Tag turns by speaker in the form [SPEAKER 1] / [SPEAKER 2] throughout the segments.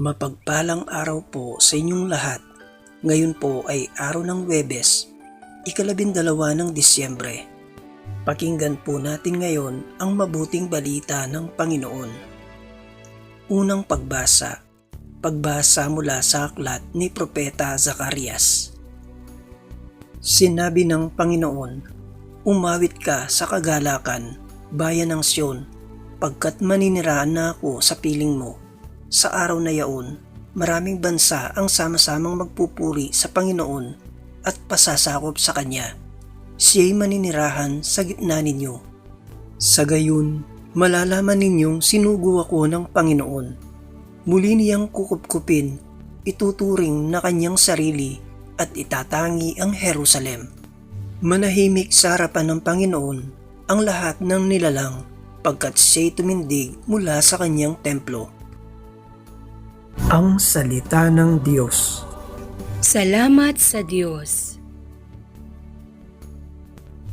[SPEAKER 1] Mapagpalang araw po sa inyong lahat. Ngayon po ay araw ng Webes, ikalabindalawa ng Disyembre. Pakinggan po natin ngayon ang mabuting balita ng Panginoon. Unang pagbasa. Pagbasa mula sa aklat ni Propeta Zacarias. Sinabi ng Panginoon, Umawit ka sa kagalakan, bayan ng Siyon, pagkat maniniraan na ako sa piling mo. Sa araw na yaon, maraming bansa ang sama-samang magpupuri sa Panginoon at pasasakop sa Kanya. Siya'y maninirahan sa gitna ninyo. Sa gayon, malalaman ninyong sinugo ako ng Panginoon. Muli niyang kukupkupin, ituturing na kanyang sarili at itatangi ang Jerusalem. Manahimik sa harapan ng Panginoon ang lahat ng nilalang pagkat siya'y tumindig mula sa kanyang templo. Ang Salita ng Diyos
[SPEAKER 2] Salamat sa Diyos.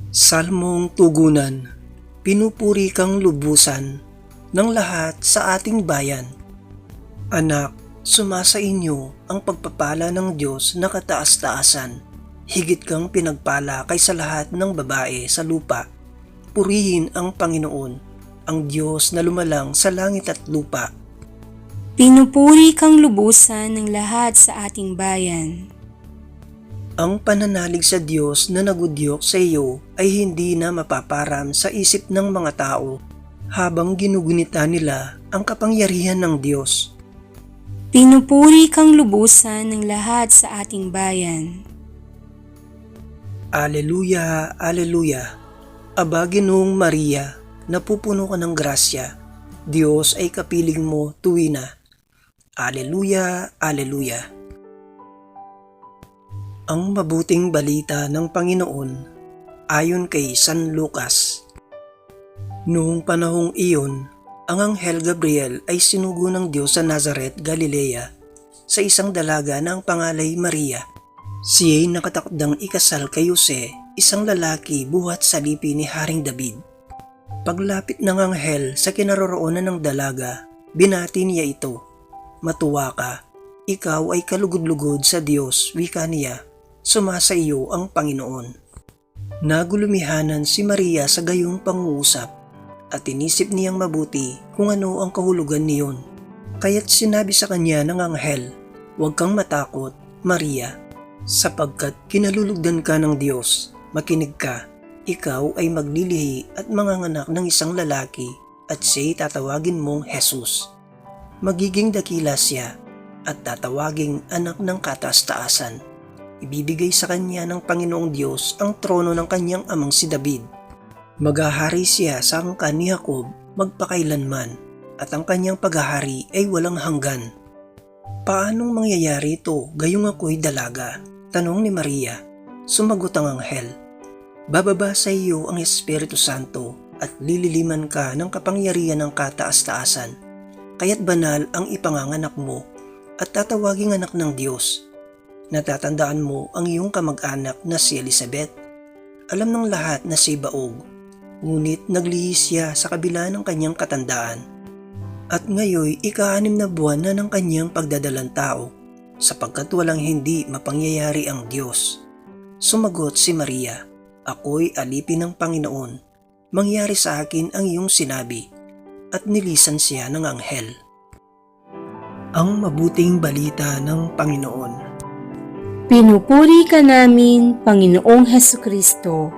[SPEAKER 1] Salmong Tugunan Pinupuri kang lubusan ng lahat sa ating bayan. Anak, sumasa inyo ang pagpapala ng Diyos na kataas-taasan. Higit kang pinagpala kaysa lahat ng babae sa lupa. Purihin ang Panginoon, ang Diyos na lumalang sa langit at lupa.
[SPEAKER 2] Pinupuri kang lubusan ng lahat sa ating bayan.
[SPEAKER 1] Ang pananalig sa Diyos na nagudyok sa iyo ay hindi na mapaparam sa isip ng mga tao habang ginugunita nila ang kapangyarihan ng Diyos.
[SPEAKER 2] Pinupuri kang lubusan ng lahat sa ating bayan.
[SPEAKER 1] Aleluya, Aleluya. Aba Ginoong Maria, napupuno ka ng grasya. Diyos ay kapiling mo tuwina. Aleluya, Aleluya. Ang mabuting balita ng Panginoon ayon kay San Lucas. Noong panahong iyon, ang Anghel Gabriel ay sinugo ng Diyos sa Nazareth, Galilea sa isang dalaga na ang pangalay Maria. Siya'y nakatakdang ikasal kay Jose, isang lalaki buhat sa lipi ni Haring David. Paglapit ng anghel sa kinaroroonan ng dalaga, binati niya ito. Matuwa ka, ikaw ay kalugod-lugod sa Diyos, wika niya. Sumasa iyo ang Panginoon. Nagulumihanan si Maria sa gayong pangungusap at inisip niyang mabuti kung ano ang kahulugan niyon. Kaya't sinabi sa kanya ng anghel, Huwag kang matakot, Maria, sapagkat kinalulugdan ka ng Diyos. Makinig ka, ikaw ay maglilihi at manganganak ng isang lalaki at siya'y tatawagin mong Jesus. Magiging dakila siya at tatawaging anak ng kataas-taasan. Ibibigay sa kanya ng Panginoong Diyos ang trono ng kanyang amang si David. Maghahari siya sa angkan ni Jacob magpakailanman at ang kanyang paghahari ay walang hanggan. Paanong mangyayari ito gayong ako'y dalaga? Tanong ni Maria. Sumagot ang anghel. Bababa sa iyo ang Espiritu Santo at lililiman ka ng kapangyarihan ng kataas-taasan. Kaya't banal ang ipanganganak mo at tatawaging anak ng Diyos. Natatandaan mo ang iyong kamag-anak na si Elizabeth. Alam ng lahat na si Baog, ngunit naglihis siya sa kabila ng kanyang katandaan. At ngayoy ika-anim na buwan na ng kanyang pagdadalang tao, sapagkat walang hindi mapangyayari ang Diyos. Sumagot si Maria, Ako'y alipin ng Panginoon. Mangyari sa akin ang iyong sinabi. At nilisan siya ng anghel. Ang mabuting balita ng Panginoon.
[SPEAKER 2] Pinupuri ka namin, Panginoong Heso Kristo.